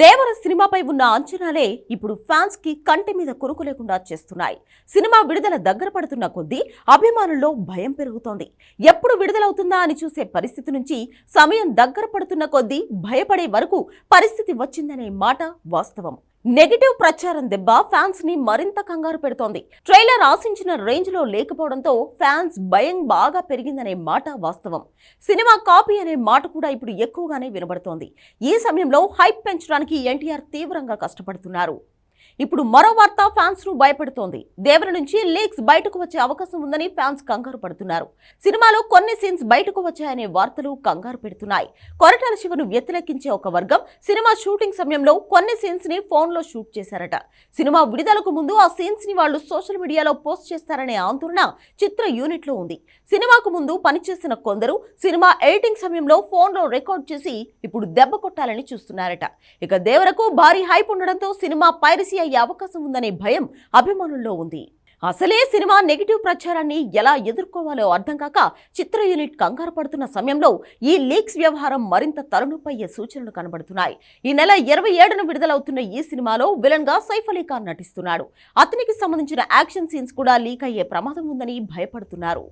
దేవర సినిమాపై ఉన్న అంచనాలే ఇప్పుడు ఫ్యాన్స్కి కంటి మీద కొరుకు లేకుండా చేస్తున్నాయి. సినిమా విడుదల దగ్గర పడుతున్న కొద్దీ అభిమానుల్లో భయం పెరుగుతోంది. ఎప్పుడు విడుదలవుతుందా అని చూసే పరిస్థితి నుంచి సమయం దగ్గర పడుతున్న కొద్దీ భయపడే వరకు పరిస్థితి వచ్చిందనే మాట వాస్తవం. నెగిటివ్ ప్రచారం దెబ్బ ఫ్యాన్స్ని మరింత కంగారు పెడుతోంది. ట్రైలర్ ఆశించిన రేంజ్లో లేకపోవడంతో ఫ్యాన్స్ భయం బాగా పెరిగిందనే మాట వాస్తవం. సినిమా కాపీ అనే మాట కూడా ఇప్పుడు ఎక్కువగానే వినబడుతోంది. ఈ సమయంలో హైప్ పెంచడానికి ఎన్టీఆర్ తీవ్రంగా కష్టపడుతున్నారు. ఇప్పుడు మరో వార్త ఫ్యాన్స్ను భయపెడుతోంది. దేవర నుంచి లీక్స్ బయటకు వచ్చే అవకాశం ఉందని ఫ్యాన్స్ కంగారు పడుతున్నారు. సినిమాలో కొన్ని సీన్స్ బయటకు వచ్చాయనే వార్తలు కంగారు పెడుతున్నాయి. కొరటాల శివను వ్యతిరేకించే ఒక వర్గం సినిమా షూటింగ్ సమయంలో కొన్ని సీన్స్ని ఫోన్లో షూట్ చేశారట. సినిమా విడుదలకు ముందు ఆ సీన్స్ని వాళ్ళు సోషల్ మీడియాలో పోస్ట్ చేస్తారనే ఆందోళన చిత్ర యూనిట్లో ఉంది. సినిమాకు ముందు పనిచేసిన కొందరు సినిమా ఎడిటింగ్ సమయంలో ఫోన్లో రికార్డ్ చేసి ఇప్పుడు దెబ్బ కొట్టాలని చూస్తున్నారట. ఇక దేవరకు భారీ హైప్ ఉండడంతో సినిమా పైరసీ అయ్యే అవకాశం ఉందనే భయం అభిమానుల్లో ఉంది. అసలే సినిమా నెగిటివ్ ప్రచారాన్ని ఎలా ఎదుర్కోవాలో అర్థం కాక చిత్ర యూనిట్ కంగారు పడుతున్న సమయంలో ఈ లీక్స్ వ్యవహారం మరింత తలనొప్పయ్యే సూచనలు కనబడుతున్నాయి. ఈ నెల ఇరవై ఏడున విడుదలవుతున్న ఈ సినిమాలో విలన్గా సైఫ్ అలీ ఖాన్ నటిస్తున్నాడు. అతనికి సంబంధించిన యాక్షన్ సీన్స్ కూడా లీక్ అయ్యే ప్రమాదం ఉందని భయపడుతున్నారు.